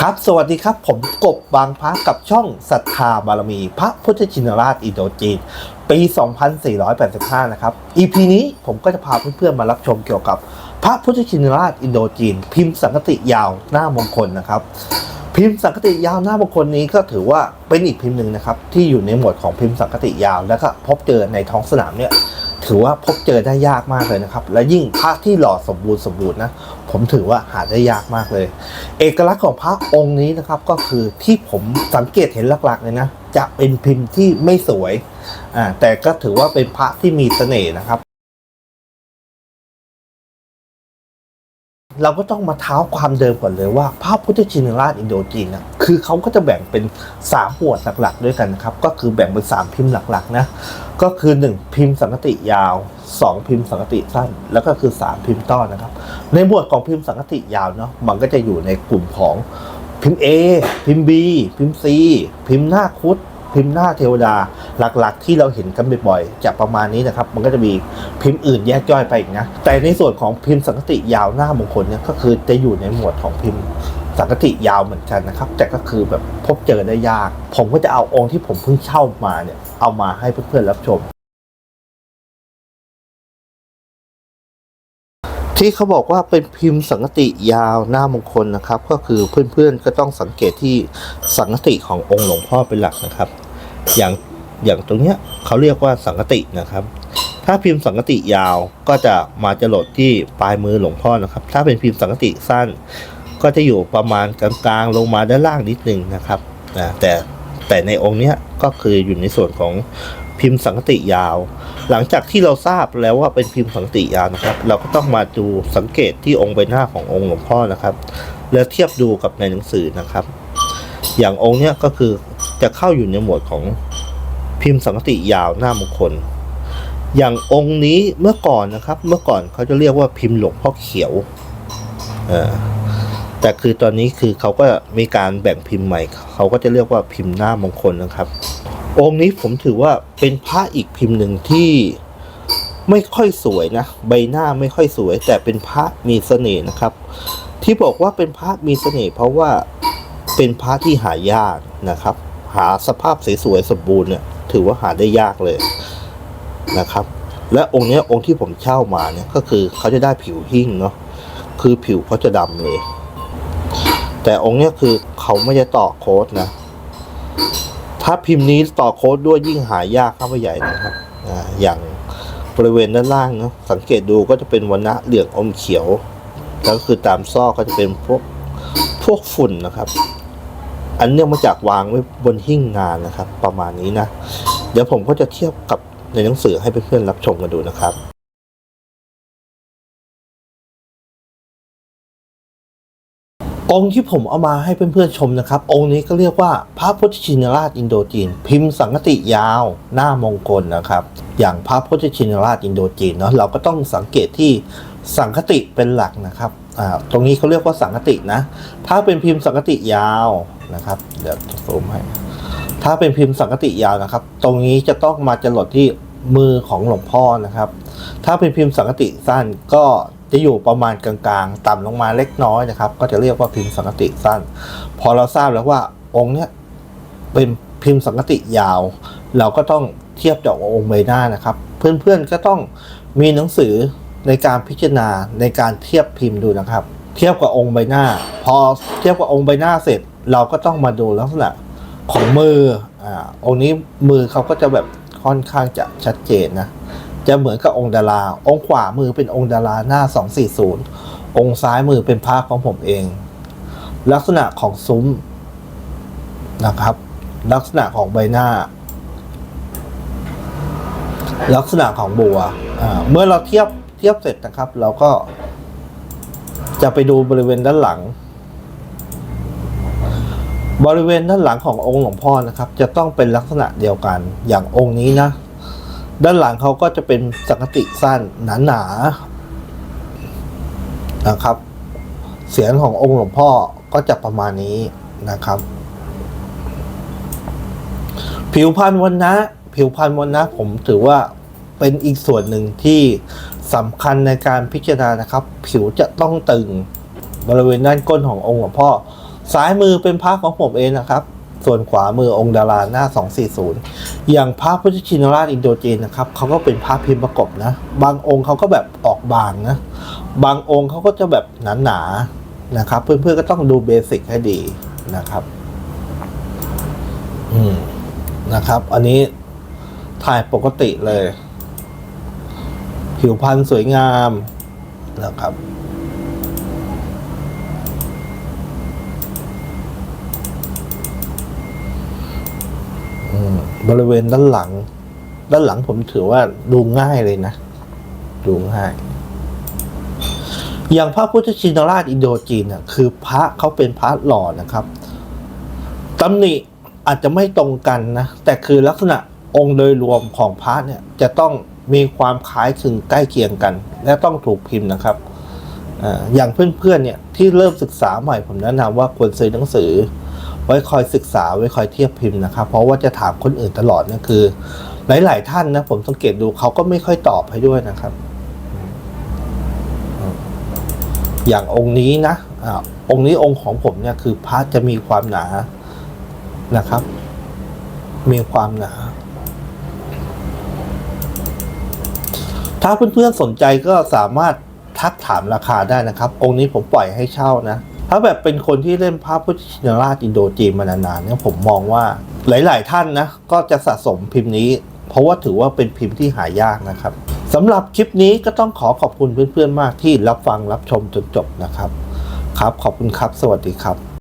ครับสวัสดีครับผมกบบางพระกับช่องศรัทธาบารมี พระพุทธชินราชอินโดจีน ปี 2485 นะครับ EP นี้ผมก็จะพาเพื่อนๆมารับชมเกี่ยวกับ พระพุทธชินราชอินโดจีน พิมพ์สังกติยาวหน้ามงคลนะครับ พิมพ์สังกติยาวหน้ามงคลนี้ก็ถือว่าเป็นอีกพิมพ์หนึ่งนะครับ ที่อยู่ในหมวดของพิมพ์สังกติยาว แล้วก็พบเจอในท้องสนามเนี่ยถือว่าพบเจอได้ยากมากเลยนะครับ และยิ่งพระที่หล่อสมบูรณ์สมบูรณ์นะผมถือว่าหาได้ยากมากเลย เอกลักษณ์ของพระองค์นี้นะครับก็คือที่ผมสังเกตเห็นหลักๆเลยนะจะเป็นพิมพ์ที่ไม่สวยอ่าแต่ก็ถือว่าเป็นพระที่มีเสน่ห์นะครับ เราก็ต้องมาเท้าความเดิมก่อนเลยว่าพระพุทธชินราชอินโดจีนนะคือเขาก็จะแบ่งเป็น3หมวดหลักๆ ด้วยกันนะครับก็คือแบ่งเป็น 3 พิมพ์หลักๆนะก็คือ 1 พิมพ์สังกติยาว 2 พิมพ์สังกติสั้น แล้วก็คือ 3 พิมพ์ต้อนนะครับ ในหมวดของพิมพ์สังกติยาวเนาะมันก็จะอยู่ในกลุ่มของพิมพ์ A พิมพ์ B พิมพ์ C พิมพ์หน้าคุด พิมพ์หน้าเทวดาหลักๆ ที่เราเห็นกันบ่อยๆจะประมาณนี้นะครับ มันก็จะมีพิมพ์อื่นแยกย่อยไปอีกนะ แต่ในส่วนของพิมพ์สังกติยาวหน้ามงคลเนี่ยก็คือจะอยู่ในหมวดของพิมพ์สังกติยาวเหมือนกันนะครับ แต่ก็คือแบบพบเจอได้ยาก ผมก็จะเอาองค์ที่ผมเพิ่งเช่ามาเนี่ยเอามาให้เพื่อนๆรับชม ที่เขาบอกว่าเป็นพิมพ์สังกติยาวหน้ามงคลนะครับ ก็คือเพื่อนๆก็ต้องสังเกตที่สังกติขององค์หลวงพ่อเป็นหลักนะครับ อย่างอย่างตรงเนี้ยเขาเรียกว่าสังกตินะครับ ถ้าพิมพ์สังกติยาวก็จะมาจรดที่ปลายมือหลวงพ่อนะครับ ถ้าเป็นพิมพ์สังกติสั้น ก็จะอยู่ประมาณกลางๆลงมาด้านล่างนิดนึงนะครับนะแต่แต่ในองค์เนี้ยก็คืออยู่ในส่วนของพิมพ์สังกติยาว หลังจากที่เราทราบแล้วว่าเป็นพิมพ์สังกติยาวนะครับ เราก็ต้องมาดูสังเกตที่องค์ใบหน้าขององค์หลวงพ่อนะครับ แล้วเทียบดูกับในหนังสือนะครับ อย่างองค์เนี้ยก็คือ จะเข้าอยู่ในหมวดของพิมพ์สังกติยาวหน้ามงคล อย่างองค์นี้เมื่อก่อนนะครับ เมื่อก่อนเขาจะเรียกว่าพิมพ์หลวงพ่อเขียวแต่คือตอนนี้คือเขาก็มีการแบ่งพิมพ์ใหม่ เขาก็จะเรียกว่าพิมพ์หน้ามงคลนะครับ องค์นี้ผมถือว่าเป็นพระอีกพิมพ์หนึ่งที่ไม่ค่อยสวยนะ ใบหน้าไม่ค่อยสวย แต่เป็นพระมีเสน่ห์นะครับ ที่บอกว่าเป็นพระมีเสน่ห์เพราะว่าเป็นพระที่หายากนะครับ หาสภาพสวยๆสมบูรณ์เนี่ยถือว่าหาได้ยากเลยนะครับ และองค์นี้องค์ที่ผมเช่ามาเนี่ยก็คือเขาจะได้ผิวหิ้งเนาะคือผิวเขาจะดำเลย แต่องค์นี้คือเขาไม่ได้ต่อโค้ดนะถ้าพิมพ์นี้ต่อโค้ดด้วยยิ่งหายากเข้าไปใหญ่นะครับออย่างบริเวณด้านล่างเนาะสังเกตดูก็จะเป็นวันณะเหลืองอมเขียว แล้วก็คือตามซอกก็จะเป็นพวกพวกฝุ่นนะครับ อันเนื่องมาจากวางไว้บนหิ้งงานนะครับ ประมาณนี้นะ เดี๋ยวผมก็จะเทียบกับในหนังสือให้เพื่อนๆรับชมกันดูนะครับองค์ที่ผมเอามาให้เพื่อนๆชมนะครับ องค์นี้ก็เรียกว่าพระพุทธชินราชอินโดจีน พิมพ์สังกติยาวหน้ามงคลนะครับ อย่างพระพุทธชินราชอินโดจีนเนาะเราก็ต้องสังเกตที่สังคติเป็นหลักนะครับ อ่าตรงนี้เขาเรียกว่าสังคตินะ ถ้าเป็นพิมพ์สังกติยาวนะครับ เดี๋ยวซูมให้ ถ้าเป็นพิมพ์สังกติยาวนะครับ ตรงนี้จะต้องมาจรดที่มือของหลวงพ่อนะครับ ถ้าเป็นพิมพ์สังกติสั้นก็จะอยู่ประมาณกลางๆ ต่ำลงมาเล็กน้อยนะครับ ก็จะเรียกว่าพิมพ์สังกติสั้น พอเราทราบแล้วว่าองค์เนี้ยเป็นพิมพ์สังกติยาว เราก็ต้องเทียบกับองค์ใบหน้านะครับ เพื่อนๆก็ต้องมีหนังสือ ในการพิจารณาในการเทียบพิมพ์ดูนะครับ เทียบกับองค์ใบหน้า พอเทียบกับองค์ใบหน้าเสร็จ เราก็ต้องมาดูลักษณะของมืออ่าองค์นี้มือเขาก็จะแบบค่อนข้างจะชัดเจนนะจะเหมือนกับองค์ดารา องค์ขวามือเป็นองค์ดาราหน้า 240 องค์ซ้ายมือเป็นภาพของผมเอง ลักษณะของซุ้มนะครับ ลักษณะของใบหน้า ลักษณะของบัว เมื่อเราเทียบ เทียบเสร็จนะครับ เราก็จะไปดูบริเวณด้านหลัง บริเวณด้านหลังขององค์หลวงพ่อนะครับ จะต้องเป็นลักษณะเดียวกันอย่างองค์นี้นะ ด้านหลังเขาก็จะเป็นสังกติสั้นหนาๆนะครับ เสียงขององค์หลวงพ่อก็จะประมาณนี้นะครับ ผิวพรรณวันนะผิวพรรณวันนะผมถือว่า เป็นอีกส่วนหนึ่งที่สำคัญในการพิจารณานะครับ ผิวจะต้องตึงบริเวณด้านก้นขององค์หลวงพ่อ ซ้ายมือเป็นพระของผมเองนะครับ ส่วนขวามือองค์ดาราหน้า 240 อย่างพระพุทธชินราชอินโดจีนนะครับเขาก็เป็นพระพิมพ์ประกบนะ บางองค์เขาก็แบบออกบางนะ บางองค์เขาก็จะแบบหนาๆนะครับ เพื่อนๆก็ต้องดูเบสิกให้ดีนะครับ อืมนะครับ อันนี้ถ่ายปกติเลย ผิวพรรณสวยงามนะครับ บริเวณด้านหลัง ด้านหลังผมถือว่าดูง่ายเลยนะ ดูง่าย อย่างพระพุทธชินราชอินโดจีนน่ะคือพระเขาเป็นพระหล่อนะครับตำหนิอาจจะไม่ตรงกันนะ แต่คือลักษณะองค์โดยรวมของพระเนี่ยจะต้อง มีความคล้ายคลึงใกล้เคียงกัน และต้องถูกพิมพ์นะครับอย่างเพื่อนๆเนี่ยที่เริ่มศึกษาใหม่ผมแนะนำว่าควรซื้อหนังสือ ไว้คอยศึกษาไว้คอยเทียบพิมพ์นะครับ เพราะว่าจะถามคนอื่นตลอดนี่ยคือ หลาย ๆ ท่านนะผมสังเกตดูเขาก็ไม่ค่อยตอบให้ด้วยนะครับ อย่างองค์นี้นะอองค์นี้องค์ของผมเนี่ยคือพระจะมีความหนานะครับ มีความหนา ถ้าเพื่อนๆสนใจก็สามารถทักถามราคาได้นะครับ องค์นี้ผมปล่อยให้เช่านะ ถ้าแบบเป็นคนที่เล่นพระพุทธชินราชอินโดจีนมานานๆเนี่ยผมมองว่าหลาย ๆ ท่านนะก็จะสะสมพิมพ์นี้ เพราะว่าถือว่าเป็นพิมพ์ที่หายากนะครับสำหรับคลิปนี้ก็ต้องขอขอบคุณเพื่อนๆมากที่รับฟังรับชมจนจบนะครับ ครับขอบคุณครับ สวัสดีครับ